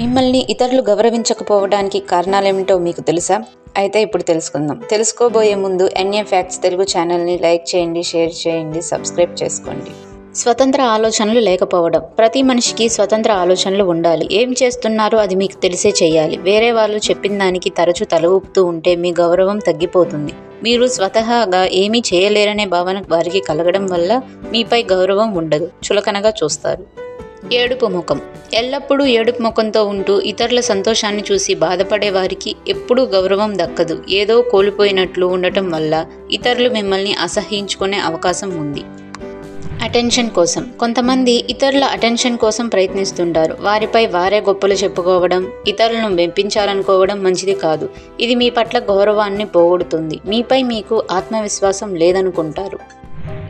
మిమ్మల్ని ఇతరులు గౌరవించకపోవడానికి కారణాలేమిటో మీకు తెలుసా? అయితే ఇప్పుడు తెలుసుకుందాం. తెలుసుకోబోయే ముందు ఎన్ఏ ఫ్యాక్ట్స్ తెలుగు ఛానల్ని లైక్ చేయండి షేర్ చేయండి సబ్స్క్రైబ్ చేసుకోండి. స్వతంత్ర ఆలోచనలు లేకపోవడం. ప్రతి మనిషికి స్వతంత్ర ఆలోచనలు ఉండాలి. ఏం చేస్తున్నారో అది మీకు తెలిసే చేయాలి. వేరే వాళ్ళు చెప్పిన దానికి తరచూ తల ఊపుతూ ఉంటే మీ గౌరవం తగ్గిపోతుంది. మీరు స్వతహాగా ఏమీ చేయలేరనే భావన వారికి కలగడం వల్ల మీపై గౌరవం ఉండదు. చులకనగా చూస్తారు. ఏడుపు ముఖం. ఎల్లప్పుడూ ఏడుపు ముఖంతో ఉంటూ ఇతరుల సంతోషాన్ని చూసి బాధపడే వారికి ఎప్పుడూ గౌరవం దక్కదు. ఏదో కోల్పోయినట్లు ఉండటం వల్ల ఇతరులు మిమ్మల్ని అసహించుకునే అవకాశం ఉంది. అటెన్షన్ కోసం. కొంతమంది ఇతరుల అటెన్షన్ కోసం ప్రయత్నిస్తుంటారు. వారిపై వారే గొప్పలు చెప్పుకోవడం ఇతరులను మెప్పించాలనుకోవడం మంచిది కాదు. ఇది మీ పట్ల గౌరవాన్ని పోగొడుతుంది. మీపై మీకు ఆత్మవిశ్వాసం లేదనుకుంటారు.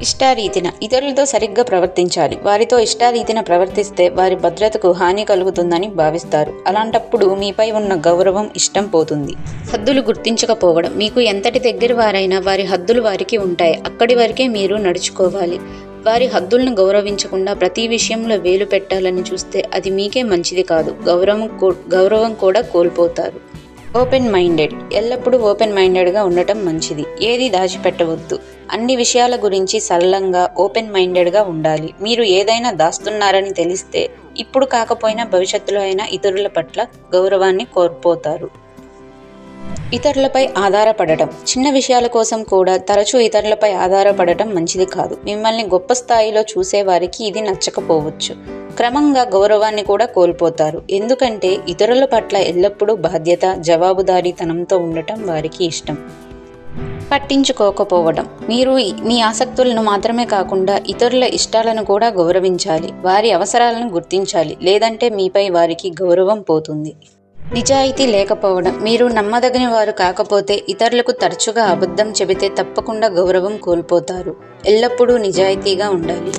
ఇష్టారీతిన ఇతరులతో సరిగ్గా ప్రవర్తించాలి. వారితో ఇష్టారీతిన ప్రవర్తిస్తే వారి భద్రతకు హాని కలుగుతుందని భావిస్తారు. అలాంటప్పుడు మీపై ఉన్న గౌరవం ఇష్టం పోతుంది. హద్దులు గుర్తించకపోవడం మీకు ఎంతటి దగ్గర వారైనా వారి హద్దులు వారికి ఉంటాయి. అక్కడి వరకే మీరు నడుచుకోవాలి. వారి హద్దులను గౌరవించకుండా ప్రతి విషయంలో వేలు పెట్టాలని చూస్తే అది మీకే మంచిది కాదు. గౌరవం గౌరవం కూడా కోల్పోతారు. ఓపెన్ మైండెడ్ ఎల్లప్పుడూ ఓపెన్ మైండెడ్గా ఉండటం మంచిది. ఏది దాచిపెట్టవద్దు. అన్ని విషయాల గురించి సరళంగా ఓపెన్ మైండెడ్గా ఉండాలి. మీరు ఏదైనా దాస్తున్నారని తెలిస్తే ఇప్పుడు కాకపోయినా భవిష్యత్తులో అయినా ఇతరుల పట్ల గౌరవాన్ని కోల్పోతారు. ఇతరులపై ఆధారపడటం. చిన్న విషయాల కోసం కూడా తరచూ ఇతరులపై ఆధారపడటం మంచిది కాదు. మిమ్మల్ని గొప్ప స్థాయిలో చూసేవారికి ఇది నచ్చకపోవచ్చు. క్రమంగా గౌరవాన్ని కూడా కోల్పోతారు. ఎందుకంటే ఇతరుల పట్ల ఎల్లప్పుడూ బాధ్యత జవాబుదారీతనంతో ఉండటం వారికి ఇష్టం. పట్టించుకోకపోవడం. మీరు మీ ఆసక్తులను మాత్రమే కాకుండా ఇతరుల ఇష్టాలను కూడా గౌరవించాలి. వారి అవసరాలను గుర్తించాలి. లేదంటే మీపై వారికి గౌరవం పోతుంది. నిజాయితీ లేకపోవడం. మీరు నమ్మదగిన వారు కాకపోతే ఇతరులకు తరచుగా అబద్ధం చెబితే తప్పకుండా గౌరవం కోల్పోతారు. ఎల్లప్పుడూ నిజాయితీగా ఉండాలి.